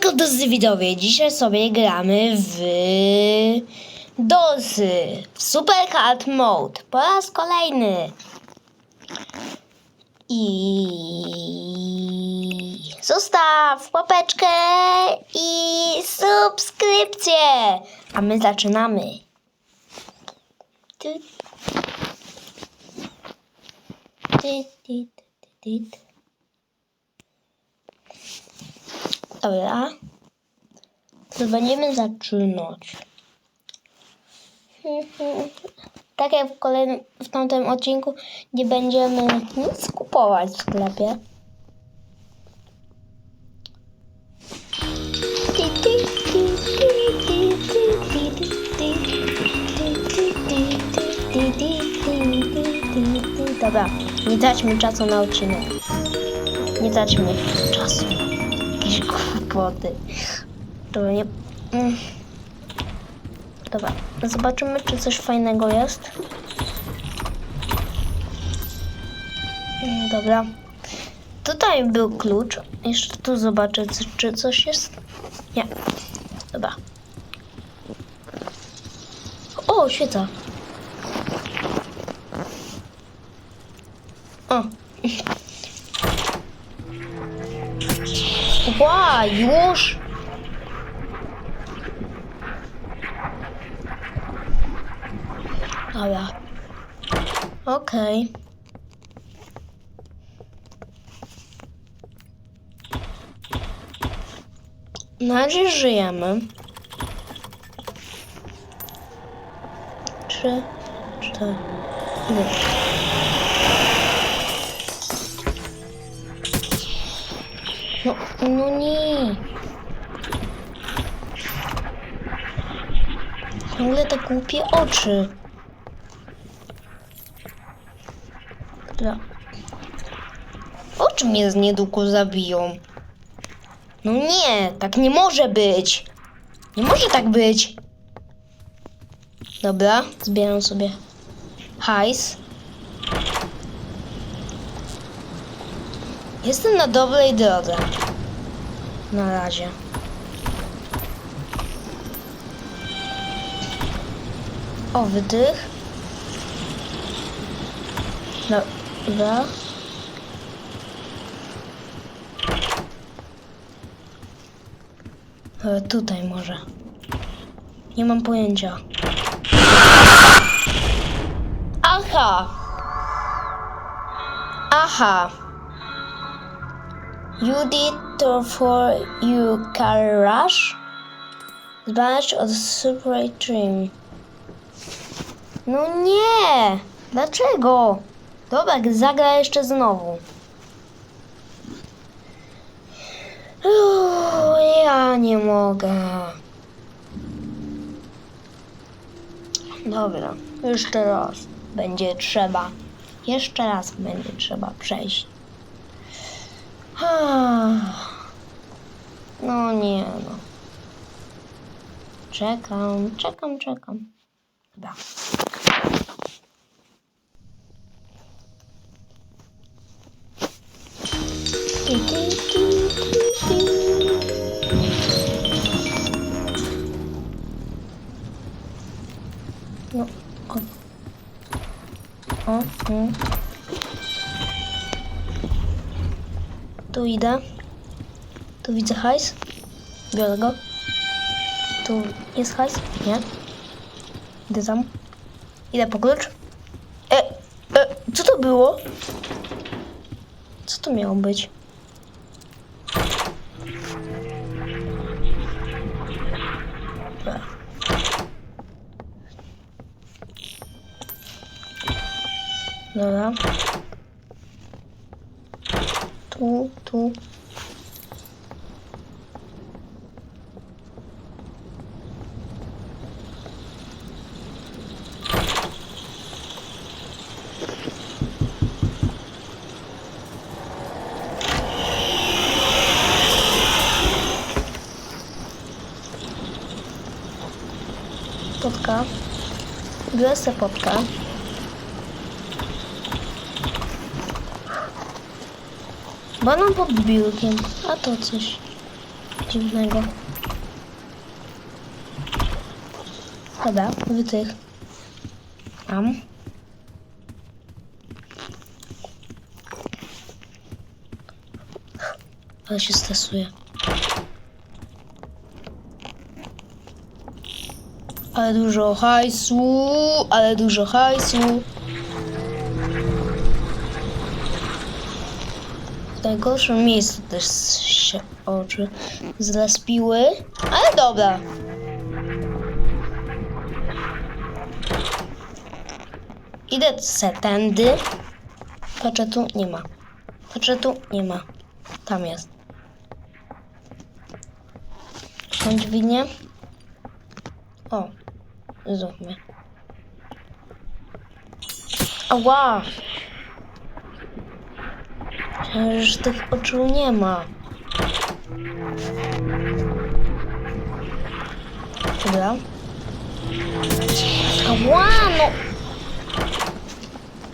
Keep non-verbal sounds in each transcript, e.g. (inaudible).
Siemanko drodzy widzowie, dzisiaj sobie gramy w DOSy w Super Hard Mode po raz kolejny. I zostaw łapeczkę i subskrypcję. A my zaczynamy. Dobra. To będziemy zaczynać. (laughs) Tak jak w kolejnym, w tamtym odcinku, nie będziemy nic kupować w sklepie. Dobra, nie traćmy czasu na odcinek. Nie traćmy czasu. Jakieś kłopoty. Dobra, nie... Mm. Dobra, zobaczymy, czy coś fajnego jest. Mm, Dobra. Tutaj był klucz. Jeszcze tu zobaczę, czy- coś jest. Nie. Dobra. O, świeca. O. Ła, już? Dobra. Okej. Na razie żyjemy. Trzy, cztery. No, no nie. Ciągle te głupie oczy. Dobra. Oczy mnie z niedługo zabiją. No nie, tak nie może być. Nie może tak być. Dobra, zbieram sobie hajs. Jestem na dobrej drodze. Na razie. O, wydych. Dobra. E, tutaj może. Nie mam pojęcia. Aha! Aha! You did for you car rush? Zbadać od Super Dream. No nie! Dlaczego? Dobra, zagra jeszcze znowu. Uuu, ja nie mogę. Dobra, jeszcze raz będzie trzeba. Jeszcze raz będzie trzeba przejść. No nie no. Czekam, czekam, czekam. Dobra. No, o. O, mm. Tu idę. Tu widzę hajs. Biorę go. Tu jest hajs? Nie. Idę tam. Idę po klucz. E, e, co to było? Co to miało być? Dobra. Tu, tu. Potka. Biorę sobie potkę. Banan pod biurkiem, a to coś. dziwnego. Dobra, wytych. Mam. Ale się stresuję. Ale dużo hajsu, ale dużo hajsu. W najgorszym miejscu też się oczy zlespiły, ale dobra. Idę se tędy. Patrzę tu, nie ma. Patrzę tu, nie ma. Tam jest. Są dźwignie. O, mnie. Ała! Że tych oczu nie ma. Dobra. Ała, no!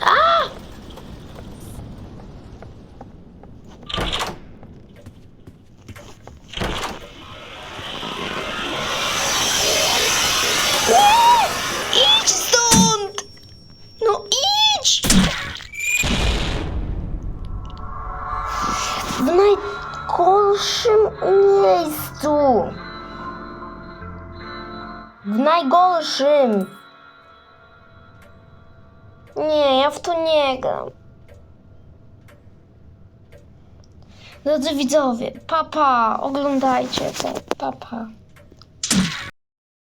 A! Najgorszym! Nie, ja w to nie gram. Drodzy widzowie, papa, oglądajcie to, papa.